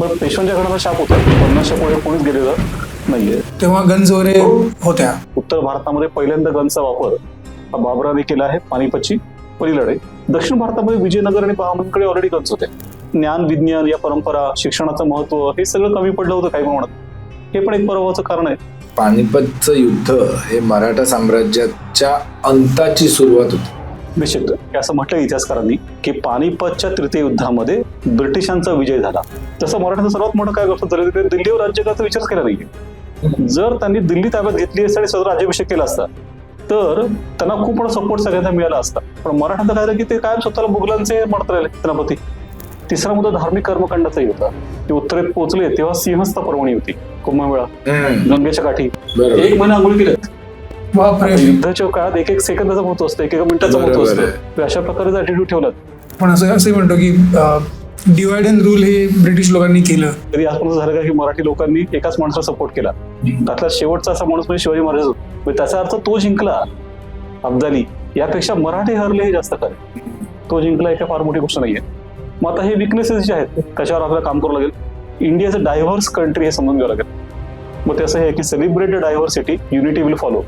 मग पेशव्यांच्या शाप होता. पन्नासच्या पुढे कोणीच गेलेलं नाहीये. तेव्हा गन्स वगैरे होत्या. उत्तर भारतामध्ये पहिल्यांदा गनचा वापर हा बाबराने केला आहे पानिपतची पहिली लढाई. दक्षिण भारतामध्ये विजयनगर आणि बहामनकडे ऑलरेडी गन्स होते. ज्ञान विज्ञान या परंपरा शिक्षणाचं महत्त्व हे सगळं कमी पडलं होतं काही प्रमाणात. हे पण एक पराभवाचं कारण आहे. पानिपतचं युद्ध हे मराठा साम्राज्याच्या अंताची सुरुवात होती. निश्चित. असं म्हटलं इतिहासकारांनी की पानिपतच्या तृतीय युद्धामध्ये ब्रिटिशांचा विजय झाला. तसं मराठ्याचं सर्वात मोठं काय गोष्ट झाली ते दिल्लीवर राज्य करायचा विचारच केला नाहीये. जर त्यांनी दिल्ली ताब्यात घेतली असती आणि स्वतः राज्याभिषेक केला असता तर त्यांना खूप मोठा सपोर्ट सगळ्यांना मिळाला असता. पण मराठ्यांचं काय झालं की ते कायम स्वतःला मुघलांचे म्हणत राहिले सेनापती. तिसरा मुद्दा धार्मिक कर्मकांडाचाही होता. ते उत्तरेत पोहोचले तेव्हा सिंहस्थ पर्वणी होती. कुंभमेळा गंगेच्या काठी. एक महिना आंघोळ केलेत बापरे. युद्धाच्या काळात एक एक सेकंदाचा महत्त्व असतं एक एक मिनिटाचं महत्त्व असतं. अशा प्रकारचा ऍटिट्यूड ठेवला. पण असं असंही म्हणतो की डिवाइड अँड रूल हे ब्रिटिश लोकांनी केलं. तरी आजपर्यंत झालं का की मराठी लोकांनी एकाच माणसाला सपोर्ट केला. त्यातला शेवटचा असा माणूस म्हणजे शिवाजी महाराज. होते. म्हणजे त्याचा अर्थ तो जिंकला अब्दाली. यापेक्षा मराठी हरले हे जास्त खरे तो जिंकला एका फार मोठी गोष्ट नाहीये. मग आता हे विकनेसेस जे आहेत त्याच्यावर आपल्याला काम करावं लागेल? इंडियाचं डायव्हर्स कंट्री हे समजून घ्यावं लागेल. मग ते असं आहे की celebrated diversity unity will follow